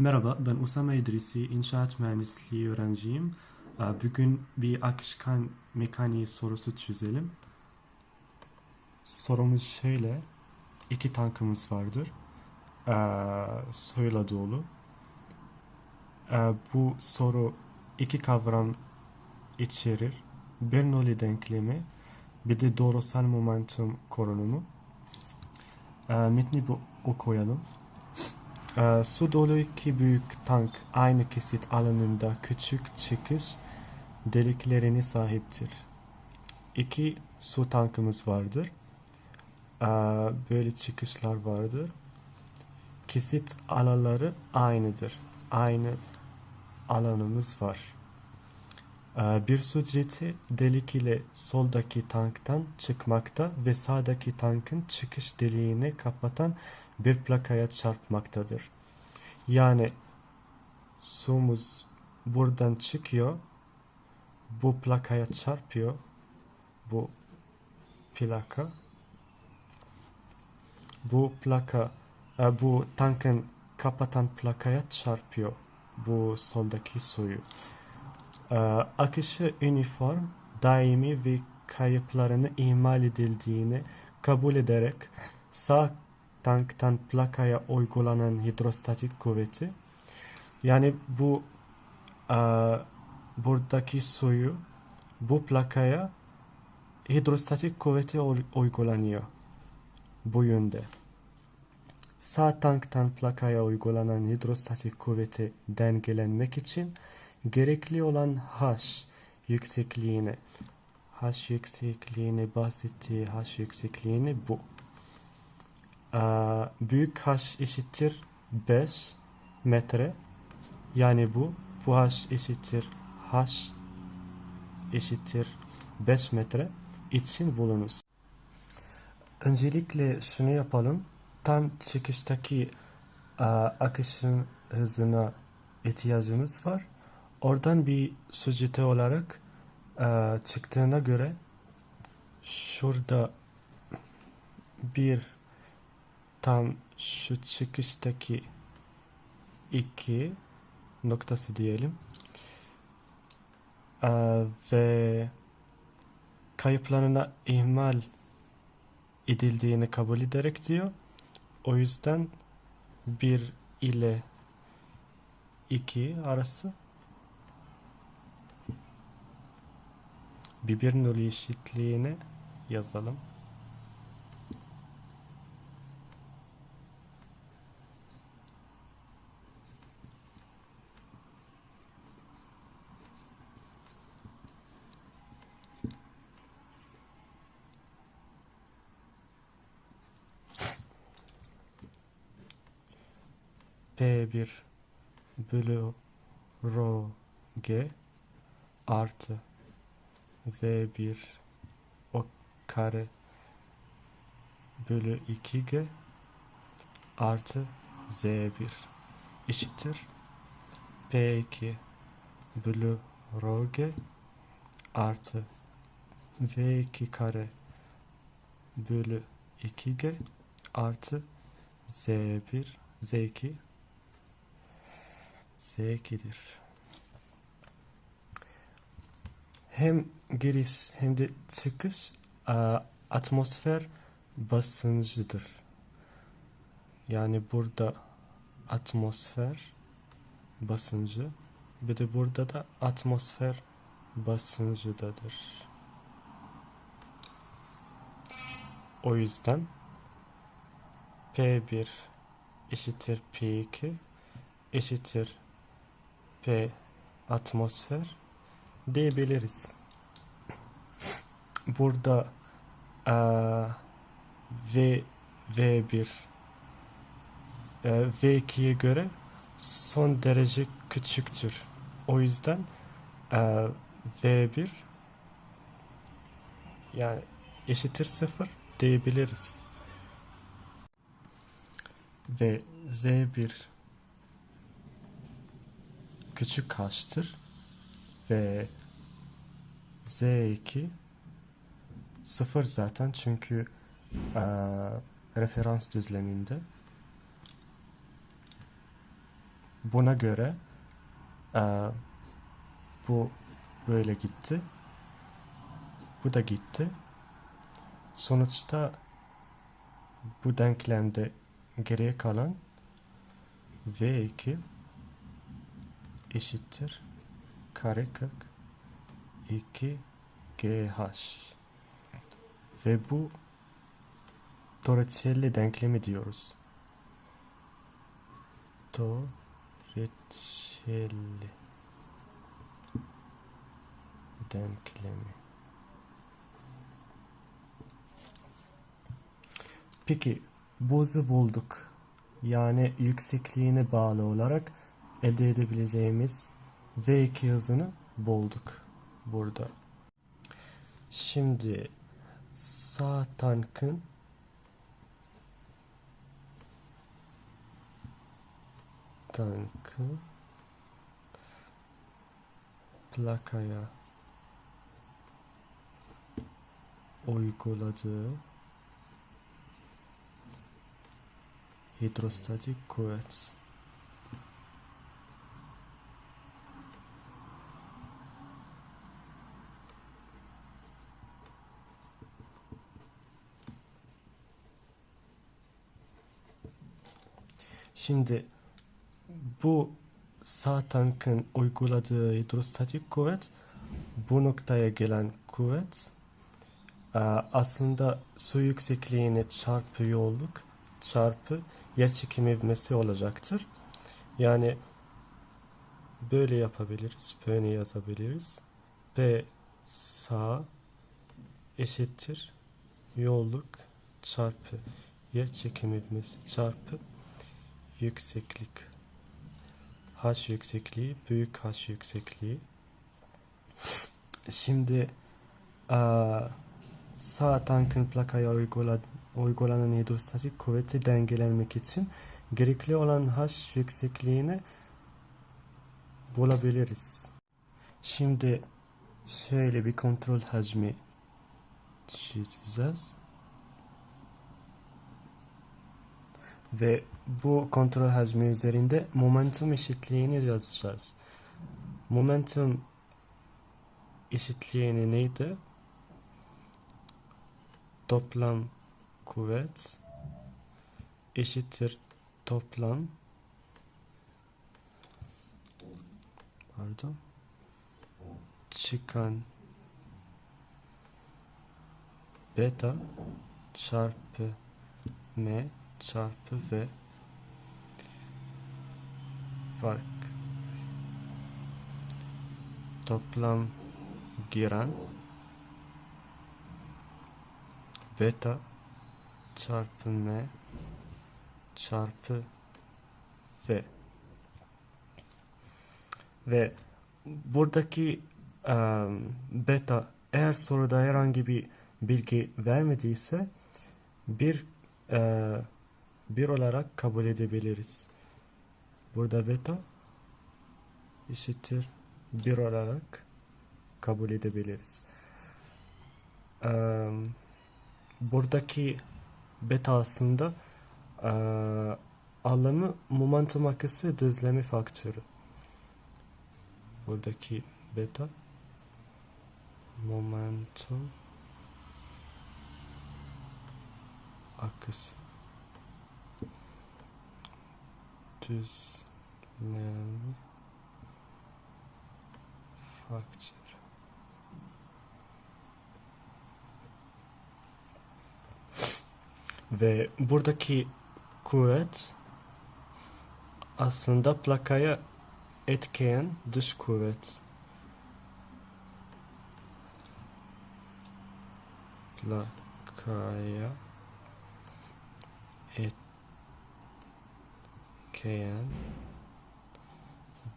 Merhaba, ben Usame İdrisi, inşaat mühendisliği öğrenciyim. Ee, Bugün bir akışkan mekaniği sorusu çözelim. Sorumuz şöyle, iki tankımız vardır. Ee, Suyla dolu. Ee, Bu soru iki kavram içerir. Bernoulli denklemi, bir de doğrusal momentum korunumu. Metni bu okuyalım. Ee, su dolu iki büyük tank aynı kesit alanında küçük çıkış deliklerini sahiptir. İki su tankımız vardır. Ee, böyle çıkışlar vardır. Kesit alanları aynıdır. Aynı alanımız var. Ee, bir su jeti delik ile soldaki tanktan çıkmakta ve sağdaki tankın çıkış deliğini kapatan bir plakaya çarpmaktadır. Yani suyumuz buradan çıkıyor, bu plakaya çarpıyor, bu plaka, bu plaka, e, bu tankın kapatan plakaya çarpıyor bu soldaki suyu. Ee, akışı üniform, daimi ve kayıplarını ihmal edildiğini kabul ederek sağ tanktan plakaya uygulanan hidrostatik kuvveti yani bu e, buradaki suyu bu plakaya hidrostatik kuvveti uy- uygulanıyor bu yönde. Sağ tanktan plakaya uygulanan hidrostatik kuvveti dengelenmek için gerekli olan H yüksekliğini H yüksekliğini bahsettiği H yüksekliğini bu. Ee, büyük H eşittir 5 metre. Yani bu. Bu H eşittir H eşittir 5 metre için bulunuz. Öncelikle şunu yapalım. Tam çıkıştaki e, akışın hızına ihtiyacımız var. Oradan bir sujete olarak e, çıktığına göre şurada bir tam şu çıkıştaki iki noktası diyelim. Ee, ve kayıplarına ihmal edildiğini kabul ederek diyor. O yüzden bir ile iki arası bir bir nolu eşitliğini yazalım. P1 bölü rho g artı V1 o kare bölü 2g artı Z1 eşittir. P2 bölü rho g artı V2 kare bölü 2g artı Z1 Z2 Z2'dir. Hem giriş hem de çıkış e, atmosfer basıncıdır. Yani burada atmosfer basıncı bir de burada da atmosfer basıncıdadır. O yüzden P1 eşittir P2 eşittir P atmosfer diyebiliriz. Burada eee, V V1 eee, V2'ye göre son derece küçüktür. O yüzden eee, V1 yani eşittir sıfır diyebiliriz. Ve Z1 küçük kaçtır ve Z2 sıfır zaten çünkü eee, referans düzleminde Buna göre eee, bu böyle gitti. Bu da gitti. Sonuçta bu denklemde geriye kalan V2 eşittir karekök 2 GH ve bu Torricelli denklemi diyoruz. Torricelli denklemi. Peki hızı bulduk. Yani yüksekliğine bağlı olarak elde edebileceğimiz V2 hızını bulduk burada. Şimdi sağ tankın tankı plakaya uyguladığı hidrostatik kuvvet. Şimdi bu sağ tankın uyguladığı hidrostatik kuvvet bu noktaya gelen kuvvet e, aslında su yüksekliğine çarpı yolluk çarpı yer çekimi ivmesi olacaktır. Yani böyle yapabiliriz. Böyle yazabiliriz. B sağ eşittir yolluk çarpı yer çekimi ivmesi çarpı yükseklik. H yüksekliği büyük H yüksekliği. Şimdi eee, sağ tankın plakaya uygula, uygulanan hidrostatik kuvveti dengelenmek için gerekli olan H yüksekliğini bulabiliriz. Şimdi şöyle bir kontrol hacmi çizeceğiz. Ve bu kontrol hacmi üzerinde momentum eşitliğini yazacağız. Momentum eşitliğini neydi? Toplam kuvvet eşittir toplam pardon çıkan beta çarpı m çarpı v fark. Toplam giren beta çarpı m çarpı v. Ve buradaki em, beta eğer soruda herhangi bir bilgi vermediyse bir e, bir olarak kabul edebiliriz. Burada beta eşittir bir olarak kabul edebiliriz. Em, buradaki beta aslında eee alanı momentum akısı düzlemi faktörü. Buradaki beta momentum akısı düzlemi faktörü. Ve buradaki kuvvet aslında plakaya etkileyen dış kuvvet. Plakaya etkileyen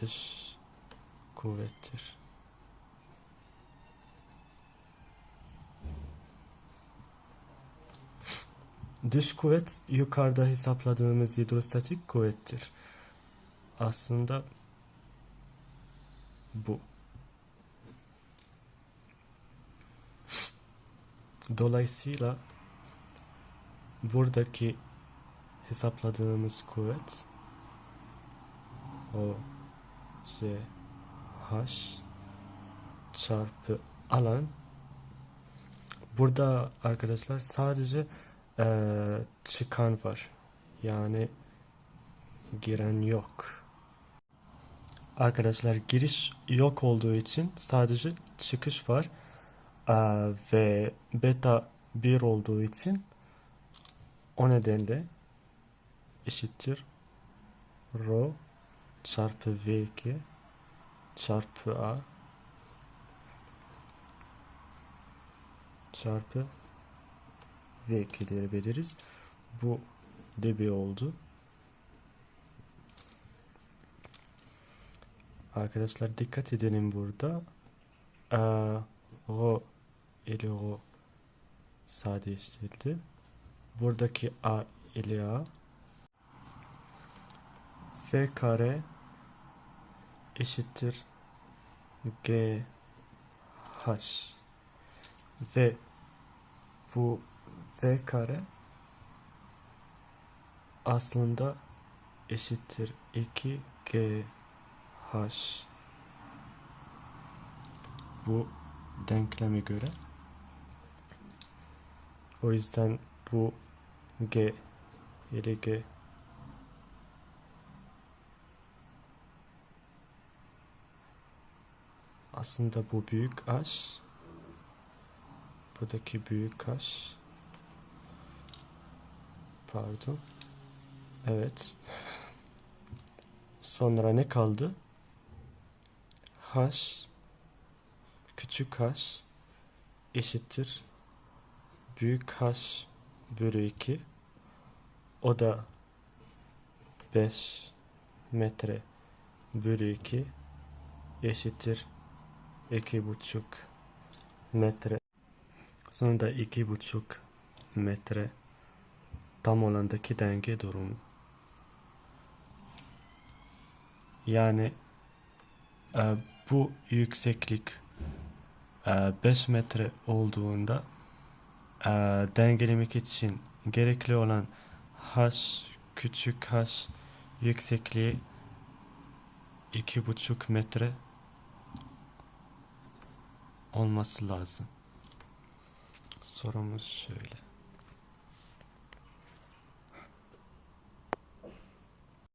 dış kuvvettir. Dış kuvvet yukarıda hesapladığımız hidrostatik kuvvettir. Aslında bu. Dolayısıyla buradaki hesapladığımız kuvvet O J H çarpı alan burada arkadaşlar sadece eee, çıkan var. Yani giren yok. Arkadaşlar giriş yok olduğu için sadece çıkış var. Eee, ve beta 1 olduğu için o nedenle eşittir rho çarpı v2 çarpı a çarpı v2 diyebiliriz. Bu dB oldu. Arkadaşlar dikkat edelim burada. Eee, rho ile rho sadeleştirildi. Buradaki a ile a f kare eşittir g h ve bu v kare aslında eşittir 2 g h. Bu denkleme göre. O yüzden bu g ile g aslında bu büyük H buradaki büyük H pardon. Evet. Sonra ne kaldı? H küçük H eşittir büyük H bölü 2 o da 5 metre bölü 2 eşittir iki buçuk metre. Sonunda iki buçuk metre tam olandaki denge durumu. Yani e, bu yükseklik e, 5 metre olduğunda e, dengelemek için gerekli olan h küçük h yüksekliği iki buçuk metre olması lazım. Sorumuz şöyle.